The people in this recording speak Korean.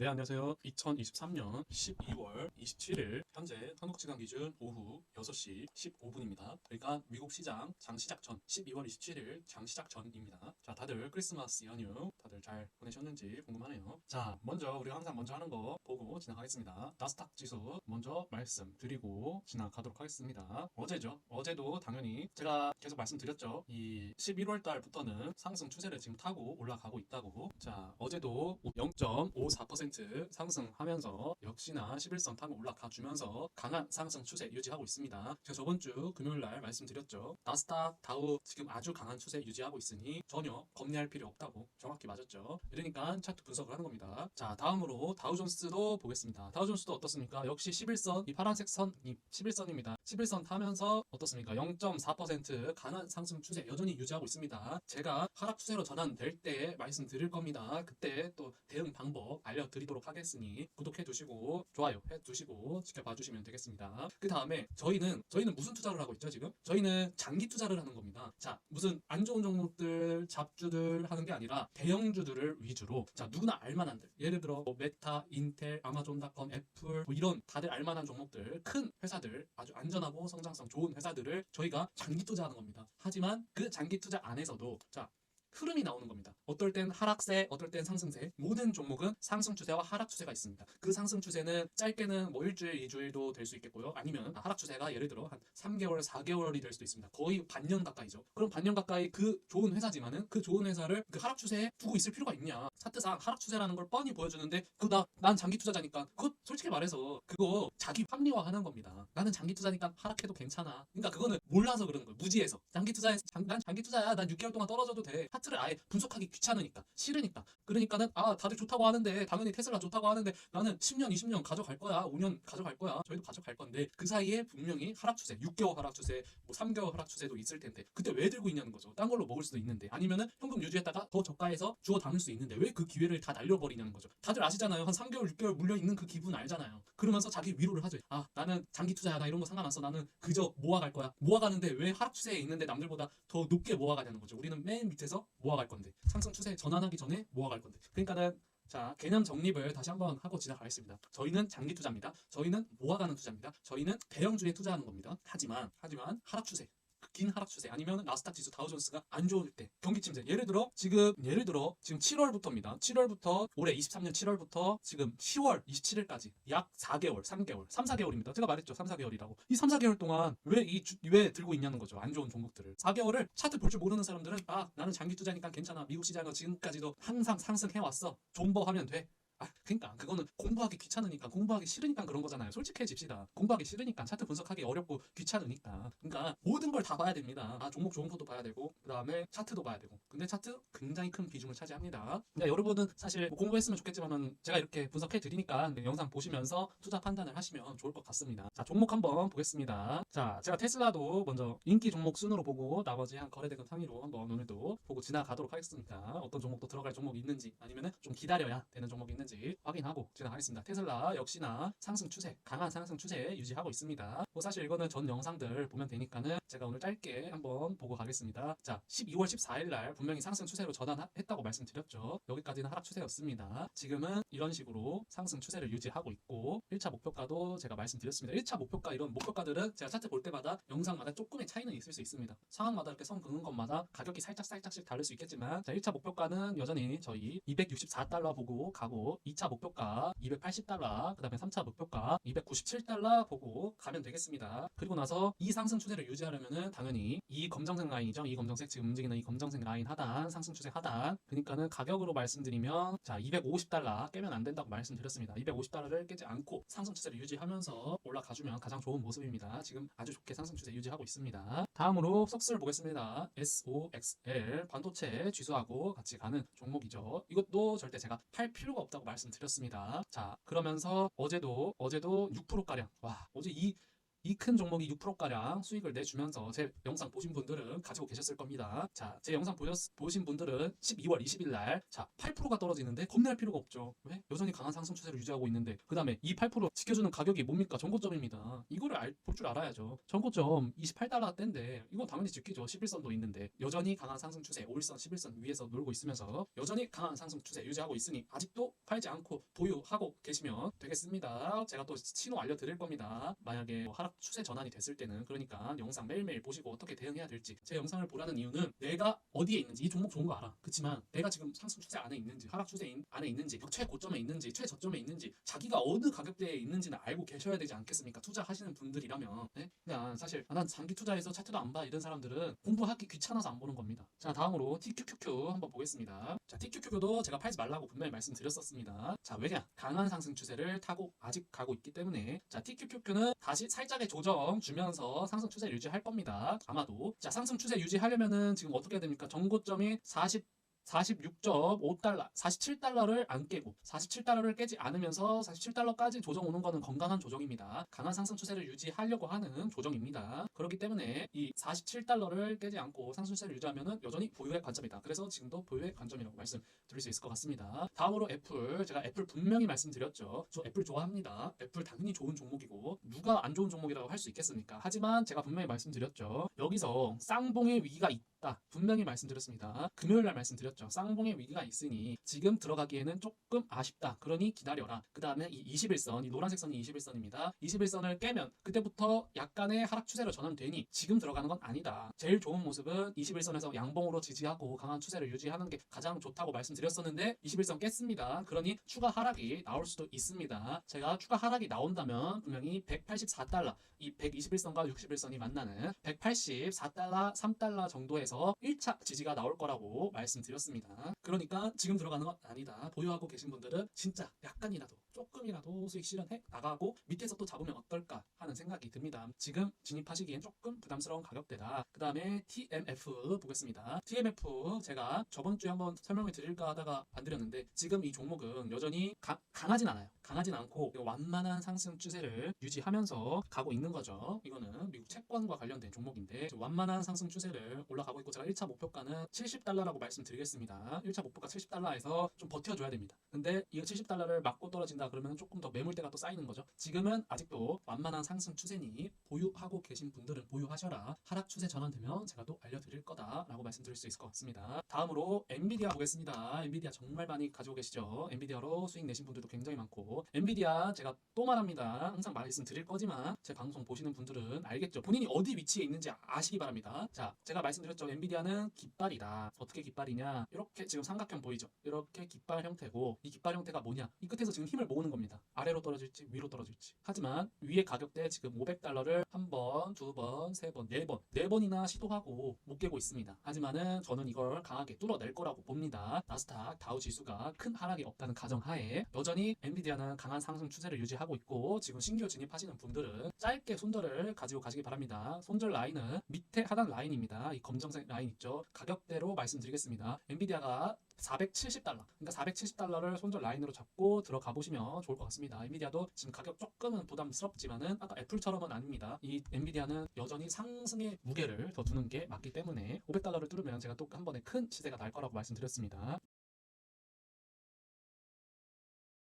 네, 안녕하세요. 2023년 12월 27일 현재 한국 시간 기준 오후 6시 15분입니다. 그러니까 미국 시장 장 시작 전 12월 27일 장 시작 전입니다. 자, 다들 크리스마스 연휴 다들 잘 보내셨는지 궁금하네요. 자, 먼저 우리가 항상 먼저 하는 거 보고 지나가겠습니다. 나스닥 지수 먼저 말씀드리고 지나가도록 하겠습니다. 어제죠. 어제도 당연히 제가 계속 말씀드렸죠. 이 11월 달부터는 상승 추세를 지금 타고 올라가고 있다고. 자, 어제도 0.54% 상승하면서 역시나 11선 타고 올라가 주면서 강한 상승 추세 유지하고 있습니다. 제가 저번 주 금요일 날 말씀드렸죠. 나스닥, 다우 지금 아주 강한 추세 유지하고 있으니 전혀 겁내할 필요 없다고 정확히 맞았죠. 이러니까 차트 분석을 하는 겁니다. 자, 다음으로 다우존스도 보겠습니다. 다우존스도 어떻습니까? 역시 11선, 이 파란색 선이 11선입니다. 11선 타면서 어떻습니까? 0.4% 강한 상승 추세 여전히 유지하고 있습니다. 제가 하락 추세로 전환될 때 말씀드릴 겁니다. 그때 또 대응 방법 알려드 리도록 하겠으니 구독해 두시고 좋아요 해 두시고 지켜봐 주시면 되겠습니다. 그 다음에 저희는 저희는 무슨 투자를 하고 있죠 지금? 저희는 장기 투자를 하는 겁니다. 자 무슨 안 좋은 종목들 잡주들 하는 게 아니라 대형주들을 위주로 자 누구나 알만한들 예를 들어 뭐 메타, 인텔, 아마존닷컴, 애플 뭐 이런 다들 알만한 종목들 큰 회사들 아주 안전하고 성장성 좋은 회사들을 저희가 장기 투자하는 겁니다. 하지만 그 장기 투자 안에서도 자 흐름이 나오는 겁니다. 어떨 땐 하락세, 어떨 땐 상승세. 모든 종목은 상승 추세와 하락 추세가 있습니다. 그 상승 추세는 짧게는 뭐 일주일, 이주일도 될 수 있겠고요. 아니면 하락 추세가 예를 들어 한 3개월, 4개월이 될 수도 있습니다. 거의 반년 가까이죠. 그럼 반년 가까이 그 좋은 회사지만은 그 좋은 회사를 그 하락 추세에 두고 있을 필요가 있냐? 차트상 하락 추세라는 걸 뻔히 보여주는데 그나 난 장기 투자자니까 그거 솔직히 말해서 그거 자기 합리화하는 겁니다. 나는 장기 투자니까 하락해도 괜찮아. 그러니까 그거는 몰라서 그러는 거예요. 무지해서. 장기 투자에 장, 난 장기 투자야. 난 6개월 동안 떨어져도 돼. 차트를 아예 분석하기 귀찮으니까 싫으니까. 그러니까는 아 다들 좋다고 하는데 당연히 테슬라 좋다고 하는데 나는 10년 20년 가져갈 거야 5년 가져갈 거야 저희도 가져갈 건데 그 사이에 분명히 하락 추세 6개월 하락 추세 뭐 3개월 하락 추세도 있을 텐데 그때 왜 들고 있냐는 거죠. 딴 걸로 먹을 수도 있는데 아니면은 현금 유지했다가 더 저가해서 주워 담을 수 있는데 왜 그 기회를 다 날려버리냐는 거죠. 다들 아시잖아요. 한 3개월 6개월 물려 있는 그 기분 알잖아요. 그러면서 자기 위로를 하죠. 아 나는 장기 투자야 나 이런 거 상관없어. 나는 그저 모아갈 거야. 모아가는데 왜 하락 추세에 있는데 남들보다 더 높게 모아가냐는 거죠. 우리는 맨 밑에서 모아갈 건데 상승 추세 전환하기 전에 모아갈 건데 그러니까는 자 개념 정립을 다시 한번 하고 지나가겠습니다. 저희는 장기 투자입니다. 저희는 모아가는 투자입니다. 저희는 대형주에 투자하는 겁니다. 하지만 하지만 하락 추세 긴 하락 추세 아니면 나스닥 지수 다우존스가 안 좋을 때 경기 침체 예를 들어 지금 예를 들어 지금 7월부터입니다. 7월부터 올해 23년 7월부터 지금 10월 27일까지 약 4개월 3개월 3, 4개월입니다. 제가 말했죠. 3, 4개월이라고. 이 3, 4개월 동안 왜 이 왜 들고 있냐는 거죠. 안 좋은 종목들을. 4개월을 차트 볼 줄 모르는 사람들은 아 나는 장기 투자니까 괜찮아. 미국 시장은 지금까지도 항상 상승해 왔어. 존버 하면 돼 아, 그러니까 그거는 공부하기 귀찮으니까 공부하기 싫으니까 그런 거잖아요. 솔직해집시다. 공부하기 싫으니까 차트 분석하기 어렵고 귀찮으니까. 그러니까 모든 걸 다 봐야 됩니다. 아, 종목 좋은 것도 봐야 되고 그다음에 차트도 봐야 되고. 근데 차트 굉장히 큰 비중을 차지합니다. 근데 여러분은 사실 뭐 공부했으면 좋겠지만은 제가 이렇게 분석해 드리니까 영상 보시면서 투자 판단을 하시면 좋을 것 같습니다. 자, 종목 한번 보겠습니다. 자, 제가 테슬라도 먼저 인기 종목 순으로 보고 나머지 한 거래대금 상위로 한번 오늘도 보고 지나가도록 하겠습니다. 어떤 종목도 들어갈 종목이 있는지 아니면은 좀 기다려야 되는 종목이 있는지 있는지 확인하고 지나가겠습니다. 테슬라 역시나 상승 추세, 강한 상승 추세 유지하고 있습니다. 뭐 사실 이거는 전 영상들 보면 되니까는 제가 오늘 짧게 한번 보고 가겠습니다. 자, 12월 14일 날 분명히 상승 추세로 전환했다고 말씀드렸죠. 여기까지는 하락 추세였습니다. 지금은 이런 식으로 상승 추세를 유지하고 있고 1차 목표가도 제가 말씀드렸습니다. 1차 목표가 이런 목표가들은 제가 차트 볼 때마다 영상마다 조금의 차이는 있을 수 있습니다. 상황마다 이렇게 선 긋는 것마다 가격이 살짝 살짝씩 다를 수 있겠지만 자, 1차 목표가는 여전히 저희 264달러 보고 가고 2차 목표가 280달러, 그 다음에 3차 목표가 297달러 보고 가면 되겠습니다. 그리고 나서 이 상승 추세를 유지하려면은 당연히 이 검정색 라인이죠. 이 검정색 지금 움직이는 이 검정색 라인 하단, 상승 추세 하단. 그러니까는 가격으로 말씀드리면 자 250달러 깨면 안 된다고 말씀드렸습니다. 250달러를 깨지 않고 상승 추세를 유지하면서 올라가주면 가장 좋은 모습입니다. 지금 아주 좋게 상승 추세 유지하고 있습니다. 다음으로 석스를 보겠습니다. SOXL 반도체 쥐수하고 같이 가는 종목이죠. 이것도 절대 제가 팔 필요가 없다고 말씀드렸습니다. 자, 그러면서 어제도 어제도 6%가량. 와, 어제 이 이 큰 종목이 6%가량 수익을 내주면서 제 영상 보신 분들은 가지고 계셨을 겁니다. 자, 제 영상 보셨, 보신 분들은 12월 20일 날, 자, 8%가 떨어지는데 겁낼 필요가 없죠. 왜? 여전히 강한 상승 추세를 유지하고 있는데, 그 다음에 이 8% 지켜주는 가격이 뭡니까? 전고점입니다. 이거를 알, 볼줄 알아야죠. 전고점 28달러대인데, 이건 당연히 지키죠. 11선도 있는데, 여전히 강한 상승 추세, 5일선, 11선 위에서 놀고 있으면서, 여전히 강한 상승 추세 유지하고 있으니, 아직도 팔지 않고 보유하고 계시면 되겠습니다. 제가 또 신호 알려드릴 겁니다. 만약에 뭐 하락 추세 전환이 됐을 때는 그러니까 영상 매일매일 보시고 어떻게 대응해야 될지 제 영상을 보라는 이유는 내가 어디에 있는지 이 종목 좋은 거 알아. 그렇지만 내가 지금 상승 추세 안에 있는지 하락 추세 인- 안에 있는지 최고점에 있는지 최저점에 있는지 자기가 어느 가격대에 있는지는 알고 계셔야 되지 않겠습니까? 투자하시는 분들이라면 네? 그냥 사실 아, 난 장기 투자해서 차트도 안 봐 이런 사람들은 공부하기 귀찮아서 안 보는 겁니다. 자 다음으로 TQQQ 한번 보겠습니다. 자 TQQQ도 제가 팔지 말라고 분명히 말씀드렸었습니다. 자 왜냐 강한 상승 추세를 타고 아직 가고 있기 때문에 자 TQQQ는 다시 살짝 의 조정 주면서 상승 추세 유지할 겁니다. 아마도 자 상승 추세 유지하려면은 지금 어떻게 됩니까? 전고점이 40 46.5달러, 47달러를 안 깨고 47달러를 깨지 않으면서 47달러까지 조정 오는 거는 건강한 조정입니다. 강한 상승 추세를 유지하려고 하는 조정입니다. 그렇기 때문에 이 47달러를 깨지 않고 상승 추세를 유지하면은 여전히 보유의 관점이다. 그래서 지금도 보유의 관점이라고 말씀드릴 수 있을 것 같습니다. 다음으로 애플, 제가 애플 분명히 말씀드렸죠. 저 애플 좋아합니다. 애플 당연히 좋은 종목이고 누가 안 좋은 종목이라고 할 수 있겠습니까? 하지만 제가 분명히 말씀드렸죠. 여기서 쌍봉의 위기가 있다. 분명히 말씀드렸습니다. 금요일 날 말씀드렸죠. 쌍봉의 위기가 있으니 지금 들어가기에는 조금 아쉽다. 그러니 기다려라. 그 다음에 이 21선, 이 노란색 선이 21선입니다. 21선을 깨면 그때부터 약간의 하락 추세로 전환되니 지금 들어가는 건 아니다. 제일 좋은 모습은 21선에서 양봉으로 지지하고 강한 추세를 유지하는 게 가장 좋다고 말씀드렸었는데 21선 깼습니다. 그러니 추가 하락이 나올 수도 있습니다. 제가 추가 하락이 나온다면 분명히 184달러, 이 121선과 61선이 만나는 184달러, 3달러 정도 에서 1차 지지가 나올 거라고 말씀드렸습니다. 그러니까 지금 들어가는 건 아니다. 보유하고 계신 분들은 진짜 약간이라도 조금이라도 수익 실현해 나가고 밑에서 또 잡으면 어떨까 하는 생각이 듭니다. 지금 진입하시기엔 조금 부담스러운 가격대다. 그 다음에 TMF 보겠습니다. TMF 제가 저번 주에 한번 설명을 드릴까 하다가 안 드렸는데 지금 이 종목은 여전히 가- 강하진 않아요. 강하진 않고 완만한 상승 추세를 유지하면서 가고 있는 거죠. 이거는 미국 채권과 관련된 종목인데 완만한 상승 추세를 올라가고 있고 제가 1차 목표가는 70달러라고 말씀드리겠습니다. 1차 목표가 70달러에서 좀 버텨줘야 됩니다. 근데 이 70달러를 맞고 떨어진 다 그러면 조금 더 매물대가 또 쌓이는 거죠. 지금은 아직도 완만한 상승 추세니 보유하고 계신 분들은 보유하셔라. 하락 추세 전환되면 제가 또 알려드릴 거다라고 말씀드릴 수 있을 것 같습니다. 다음으로 엔비디아 보겠습니다. 엔비디아 정말 많이 가지고 계시죠. 엔비디아로 수익 내신 분들도 굉장히 많고 엔비디아 제가 또 말합니다. 항상 말씀드릴 거지만 제 방송 보시는 분들은 알겠죠. 본인이 어디 위치에 있는지 아시기 바랍니다. 자, 제가 말씀드렸죠. 엔비디아는 깃발이다. 어떻게 깃발이냐? 이렇게 지금 삼각형 보이죠? 이렇게 깃발 형태고 이 깃발 형태가 뭐냐? 이 끝에서 지금 힘을 모으는 겁니다. 아래로 떨어질지 위로 떨어질지. 하지만 위의 가격대 지금 500달러를 한 번, 두 번, 세 번, 네 번, 네 번이나 시도하고 못 깨고 있습니다. 하지만은 저는 이걸 강하게 뚫어낼 거라고 봅니다. 나스닥, 다우 지수가 큰 하락이 없다는 가정하에 여전히 엔비디아는 강한 상승 추세를 유지하고 있고 지금 신규 진입하시는 분들은 짧게 손절을 가지고 가시기 바랍니다. 손절 라인은 밑에 하단 라인입니다. 이 검정색 라인 있죠. 가격대로 말씀드리겠습니다. 엔비디아가 470달러. 그러니까 470달러를 손절 라인으로 잡고 들어가 보시면 좋을 것 같습니다. 엔비디아도 지금 가격 조금은 부담스럽지만은 아까 애플처럼은 아닙니다. 이 엔비디아는 여전히 상승의 무게를 더 두는 게 맞기 때문에 500달러를 뚫으면 제가 또 한 번에 큰 시세가 날 거라고 말씀드렸습니다.